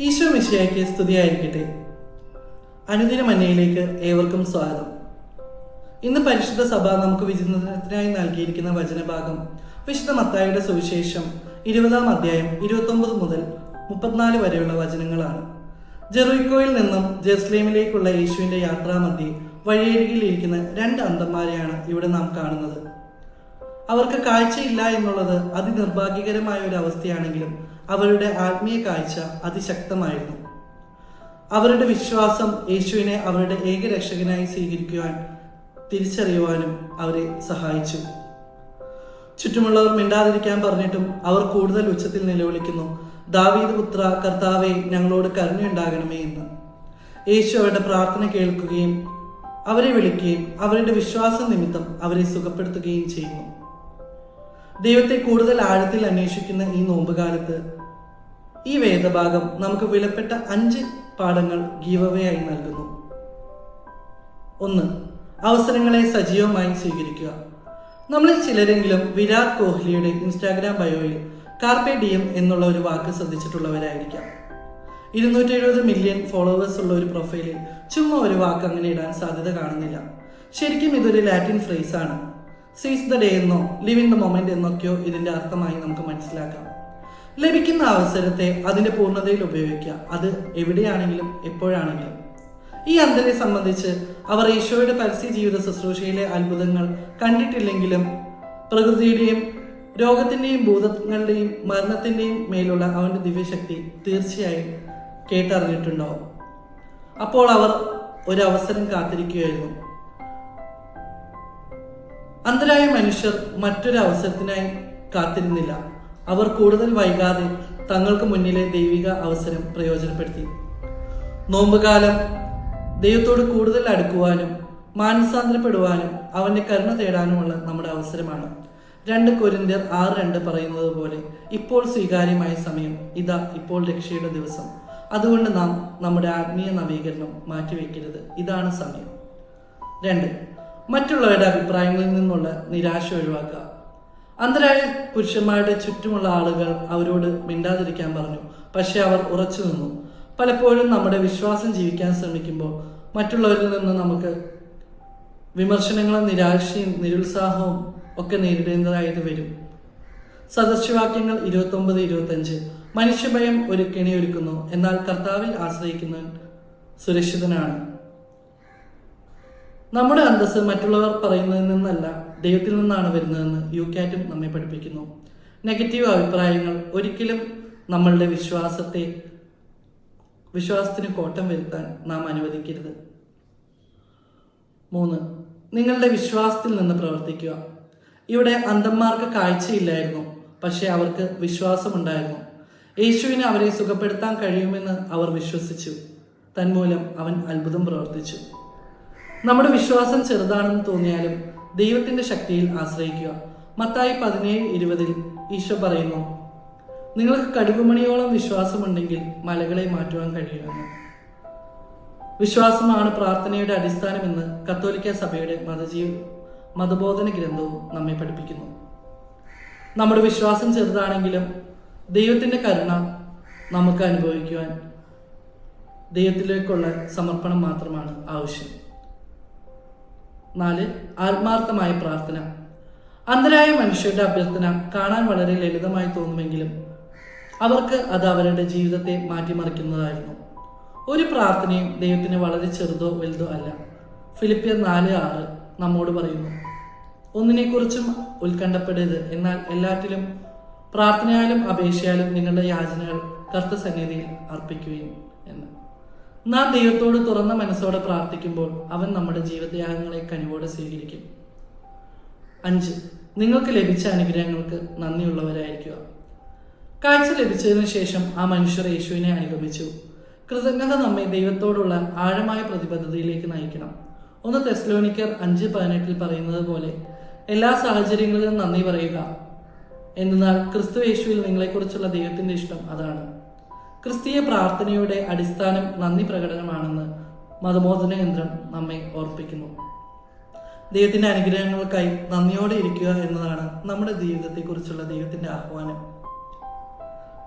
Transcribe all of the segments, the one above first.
ഈശോ മിശിയായ്ക്ക് സ്തുതിയായിരിക്കട്ടെ. അനുദിന മന്നയിലേക്ക് ഏവർക്കും സ്വാഗതം. ഇന്ന് പരിശുദ്ധ സഭ നമുക്ക് വിചിന്തനത്തിനായി നൽകിയിരിക്കുന്ന വചനഭാഗം വിശുദ്ധ മത്തായുടെ സുവിശേഷം ഇരുപതാം അധ്യായം ഇരുപത്തൊമ്പത് മുതൽ മുപ്പത്തിനാല് വരെയുള്ള വചനങ്ങളാണ്. ജെറൂയിക്കോയിൽ നിന്നും ജെസ്ലീമിലേക്കുള്ള യേശുവിന്റെ യാത്രാമധ്യേ വഴിയരികിലിരിക്കുന്ന രണ്ട് അന്തന്മാരെയാണ് ഇവിടെ നാം കാണുന്നത്. അവർക്ക് കാഴ്ചയില്ല എന്നുള്ളത് അതിനിർഭാഗ്യകരമായ ഒരു അവസ്ഥയാണെങ്കിലും അവരുടെ ആത്മീയ കാഴ്ച അതിശക്തമായിരുന്നു. അവരുടെ വിശ്വാസം യേശുവിനെ അവരുടെ ഏകരക്ഷകനായി സ്വീകരിക്കുവാൻ തിരിച്ചറിയുവാനും അവരെ സഹായിച്ചു. ചുറ്റുമുള്ളവർ മിണ്ടാതിരിക്കാൻ പറഞ്ഞിട്ടും അവർ കൂടുതൽ ഉച്ചത്തിൽ നിലവിളിക്കുന്നു. ദാവീദ് പുത്ര കർത്താവെ ഞങ്ങളോട് കരുണയുണ്ടാകണമേ എന്ന്. യേശു അവരുടെ പ്രാർത്ഥന കേൾക്കുകയും അവരെ വിളിക്കുകയും അവരുടെ വിശ്വാസം നിമിത്തം അവരെ സുഖപ്പെടുത്തുകയും ചെയ്യുന്നു. ദൈവത്തെ കൂടുതൽ ആഴത്തിൽ അന്വേഷിക്കുന്ന ഈ നോമ്പുകാലത്ത് ഈ വേദഭാഗം നമുക്ക് വിലപ്പെട്ട അഞ്ച് പാഠങ്ങൾ ഗീവവയായി നൽകുന്നു. ഒന്ന് അവസരങ്ങളെ സജീവമായി സ്വീകരിക്കുക. നമ്മളിൽ ചിലരെങ്കിലും വിരാട് കോഹ്ലിയുടെ ഇൻസ്റ്റാഗ്രാം ബയോയിൽ കാർപ്പെ ഡിയം എന്നുള്ള ഒരു വാക്ക് ശ്രദ്ധിച്ചിട്ടുള്ളവരായിരിക്കാം. ഇരുന്നൂറ്റി എഴുപത് മില്യൺ ഫോളോവേഴ്സ് ഉള്ള ഒരു പ്രൊഫൈലിൽ ചുമ്മാ ഒരു വാക്ക് അങ്ങനെ ഇടാൻ സാധ്യത കാണുന്നില്ല. ശരിക്കും ഇതൊരു ലാറ്റിൻ ഫ്രേസ് ആണ്. സീസ് ദ ഡേ എന്നോ ലിവ് ഇൻ ദ മൊമെന്റ് എന്നൊക്കെയോ ഇതിന്റെ അർത്ഥമായി നമുക്ക് മനസ്സിലാക്കാം. ലഭിക്കുന്ന അവസരത്തെ അതിന്റെ പൂർണതയിൽ ഉപയോഗിക്കുക. അത് എവിടെയാണെങ്കിലും എപ്പോഴാണെങ്കിലും. ഈ അന്ധനെ സംബന്ധിച്ച് അവർ ഈശോയുടെ പരസ്യ ജീവിത ശുശ്രൂഷയിലെ അത്ഭുതങ്ങൾ കണ്ടിട്ടില്ലെങ്കിലും പ്രകൃതിയുടെയും രോഗത്തിന്റെയും ഭൂതങ്ങളുടെയും മരണത്തിന്റെയും മേലുള്ള അവന്റെ ദിവ്യശക്തി തീർച്ചയായും കേട്ടറിഞ്ഞിട്ടുണ്ടാവും അപ്പോൾ അവർ ഒരവസരം കാത്തിരിക്കുകയായിരുന്നു. അന്ധരായ മനുഷ്യർ മറ്റൊരു അവസരത്തിനായി കാത്തിരുന്നില്ല. അവർ കൂടുതൽ വൈകാതെ തങ്ങൾക്ക് മുന്നിലെ ദൈവിക അവസരം പ്രയോജനപ്പെടുത്തി. നോമ്പുകാലം ദൈവത്തോട് കൂടുതൽ അടുക്കുവാനും മാനസാന്തരപ്പെടുവാനും അവന്റെ കരുണ തേടാനുമുള്ള നമ്മുടെ അവസരമാണ്. രണ്ട് കൊരിന്ത്യർ ആറ് രണ്ട് പറയുന്നത് പോലെ ഇപ്പോൾ സ്വീകാര്യമായ സമയം ഇതാ ഇപ്പോൾ രക്ഷയുടെ ദിവസം. അതുകൊണ്ട് നാം നമ്മുടെ ആത്മീയ നവീകരണം മാറ്റിവെക്കരുത്. ഇതാണ് സമയം. രണ്ട് മറ്റുള്ളവരുടെ അഭിപ്രായങ്ങളിൽ നിന്നുള്ള നിരാശ ഒഴിവാക്കുക. അന്തരായ പുരുഷന്മാരുടെ ചുറ്റുമുള്ള ആളുകൾ അവരോട് മിണ്ടാതിരിക്കാൻ പറഞ്ഞു. പക്ഷെ അവർ ഉറച്ചു നിന്നു. പലപ്പോഴും നമ്മുടെ വിശ്വാസം ജീവിക്കാൻ ശ്രമിക്കുമ്പോൾ മറ്റുള്ളവരിൽ നിന്ന് നമുക്ക് വിമർശനങ്ങളും നിരാശയും നിരുത്സാഹവും ഒക്കെ നേരിടേണ്ടതായത് വരും. സദസ്യവാക്യങ്ങൾ ഇരുപത്തി ഒമ്പത് ഇരുപത്തഞ്ച്. മനുഷ്യഭയം ഒരു കെണിയൊരുക്കുന്നു. എന്നാൽ കർത്താവിൽ ആശ്രയിക്കുന്ന സുരക്ഷിതനാണ്. നമ്മുടെ അന്തസ് മറ്റുള്ളവർ പറയുന്നതിൽ നിന്നല്ല ദൈവത്തിൽ നിന്നാണ് വരുന്നതെന്ന് യു കാറ്റും നമ്മെ പഠിപ്പിക്കുന്നു. നെഗറ്റീവ് അഭിപ്രായങ്ങൾ ഒരിക്കലും നമ്മളുടെ വിശ്വാസത്തെ വിശ്വാസത്തിന് കോട്ടം വരുത്താൻ നാം അനുവദിക്കരുത്. മൂന്ന്. നിങ്ങളുടെ വിശ്വാസത്തിൽ നിന്ന് പ്രവർത്തിക്കുക. ഇവിടെ അന്ധന്മാർക്ക് കാഴ്ചയില്ലായിരുന്നു പക്ഷേ അവർക്ക് വിശ്വാസമുണ്ടായിരുന്നു. യേശുവിന് അവരെ സുഖപ്പെടുത്താൻ കഴിയുമെന്ന് അവർ വിശ്വസിച്ചു. തന്മൂലം അവൻ അത്ഭുതം പ്രവർത്തിച്ചു. നമ്മുടെ വിശ്വാസം ചെറുതാണെന്ന് തോന്നിയാലും ദൈവത്തിന്റെ ശക്തിയിൽ ആശ്രയിക്കുക. മത്തായി പതിനേഴ് ഇരുപതിൽ ഈശോ പറയുന്നു നിങ്ങൾക്ക് കടുകുമണിയോളം വിശ്വാസമുണ്ടെങ്കിൽ മലകളെ മാറ്റുവാൻ കഴിയുമെന്ന്. വിശ്വാസമാണ് പ്രാർത്ഥനയുടെ അടിസ്ഥാനമെന്ന് കത്തോലിക്ക സഭയുടെ മതജീവ മതബോധന ഗ്രന്ഥവും നമ്മെ പഠിപ്പിക്കുന്നു. നമ്മുടെ വിശ്വാസം ചെറുതാണെങ്കിലും ദൈവത്തിന്റെ കരുണ നമുക്ക് അനുഭവിക്കുവാൻ ദൈവത്തിലേക്കുള്ള സമർപ്പണം മാത്രമാണ് ആവശ്യം. നാല് ആത്മാർത്ഥമായ പ്രാർത്ഥന. അന്ധരായ മനുഷ്യരുടെ അഭ്യർത്ഥന കാണാൻ വളരെ ലളിതമായി തോന്നുമെങ്കിലും അവർക്ക് അത് അവരുടെ ജീവിതത്തെ മാറ്റിമറിക്കുന്നതായിരുന്നു. ഒരു പ്രാർത്ഥനയും ദൈവത്തിന് വളരെ ചെറുതോ വലുതോ അല്ല. ഫിലിപ്പിയർ നാല് ആറ് നമ്മോട് പറയുന്നു. ഒന്നിനെക്കുറിച്ചും ഉത്കണ്ഠപ്പെടരുത്. എന്നാൽ എല്ലാറ്റിലും പ്രാർത്ഥനയാലും അപേക്ഷയാലും നിങ്ങളുടെ യാചനകൾ കർത്തസന്നിധിയിൽ അർപ്പിക്കുകയും എന്ന്. നാം ദൈവത്തോട് തുറന്ന മനസ്സോടെ പ്രാർത്ഥിക്കുമ്പോൾ അവൻ നമ്മുടെ ജീവത്യാഗങ്ങളെ കനിവോടെ സ്വീകരിക്കും. അഞ്ച്. നിങ്ങൾക്ക് ലഭിച്ച അനുഗ്രഹങ്ങൾക്ക് നന്ദിയുള്ളവരായിരിക്കുക. കാഴ്ച ലഭിച്ചതിനു ശേഷം ആ മനുഷ്യർ യേശുവിനെ അനുഗമിച്ചു. കൃതജ്ഞത നമ്മെ ദൈവത്തോടുള്ള ആഴമായ പ്രതിബദ്ധതയിലേക്ക് നയിക്കണം. ഒന്ന് തെസ്ലോണിക്കർ അഞ്ച് പതിനെട്ടിൽ പറയുന്നത് പോലെ എല്ലാ സാഹചര്യങ്ങളിലും നന്ദി പറയുക. എന്നാൽ ക്രിസ്തു യേശുവിൽ നിങ്ങളെക്കുറിച്ചുള്ള ദൈവത്തിന്റെ ഇഷ്ടം അതാണ്. ക്രിസ്തീയ പ്രാർത്ഥനയുടെ അടിസ്ഥാനം നന്ദി പ്രകടനമാണെന്ന് മതബോധന യന്ത്രം നമ്മെ ഓർപ്പിക്കുന്നു. ദൈവത്തിന്റെ അനുഗ്രഹങ്ങൾക്കായി നന്ദിയോടെ ഇരിക്കുക എന്നതാണ് നമ്മുടെ ജീവിതത്തെക്കുറിച്ചുള്ള ദൈവത്തിന്റെ ആഹ്വാനം.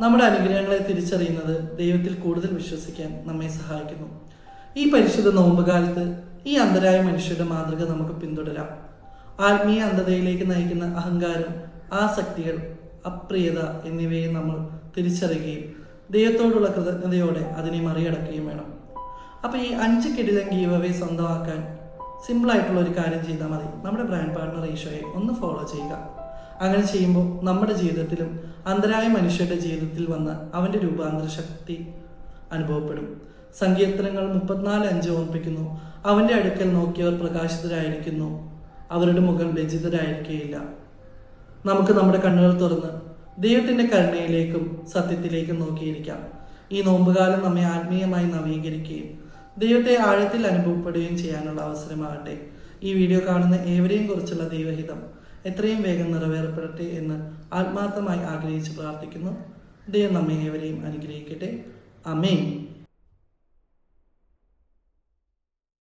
നമ്മുടെ അനുഗ്രഹങ്ങളെ തിരിച്ചറിയുന്നത് ദൈവത്തിൽ കൂടുതൽ വിശ്വസിക്കാൻ നമ്മെ സഹായിക്കുന്നു. ഈ പരിശുദ്ധ നോമ്പുകാലത്ത് ഈ അന്ധരായ മനുഷ്യരുടെ മാതൃക നമുക്ക് പിന്തുടരാം. ആത്മീയ അന്ധതയിലേക്ക് നയിക്കുന്ന അഹങ്കാരം ആസക്തികൾ അപ്രിയത എന്നിവയെ നമ്മൾ തിരിച്ചറിയുകയും ദൈവത്തോടുള്ള കൃതജ്ഞതയോടെ അതിനെ മറികടക്കുകയും വേണം. അപ്പോൾ ഈ അഞ്ച് കിടിലൻ ഗീവവേ സ്വന്തമാക്കാൻ സിമ്പിൾ ആയിട്ടുള്ള ഒരു കാര്യം ചെയ്താൽ മതി. നമ്മുടെ ബ്രാൻഡ് പാർട്ണർ ഈശോയെ ഒന്ന് ഫോളോ ചെയ്യുക. അങ്ങനെ ചെയ്യുമ്പോൾ നമ്മുടെ ജീവിതത്തിലും അന്തരായ മനുഷ്യരുടെ ജീവിതത്തിൽ വന്ന അവന്റെ രൂപാന്തര ശക്തി അനുഭവപ്പെടും. സങ്കീർത്തനങ്ങൾ മുപ്പത്തിനാല് അഞ്ച് ഓർപ്പിക്കുന്നു. അവന്റെ അടുക്കൽ നോക്കിയവർ പ്രകാശിതരായിരിക്കുന്നു. അവരുടെ മുഖം ലജ്ജിതരായിരിക്കുകയില്ല നമുക്ക് നമ്മുടെ കണ്ണുകൾ തുറന്ന് ദൈവത്തിന്റെ കരുണയിലേക്കും സത്യത്തിലേക്കും നോക്കിയിരിക്കാം. ഈ നോമ്പുകാലം നമ്മെ ആത്മീയമായി നവീകരിക്കുകയും ദൈവത്തെ ആഴത്തിൽ അനുഭവപ്പെടുകയും ചെയ്യാനുള്ള അവസരമാകട്ടെ. ഈ വീഡിയോ കാണുന്ന ഏവരെയും കുറിച്ചുള്ള ദൈവഹിതം എത്രയും വേഗം നിറവേറപ്പെടട്ടെ എന്ന് ആത്മാർത്ഥമായി ആഗ്രഹിച്ച് പ്രാർത്ഥിക്കുന്നു. ദൈവം നമ്മെ ഏവരെയും അനുഗ്രഹിക്കട്ടെ. അമേൻ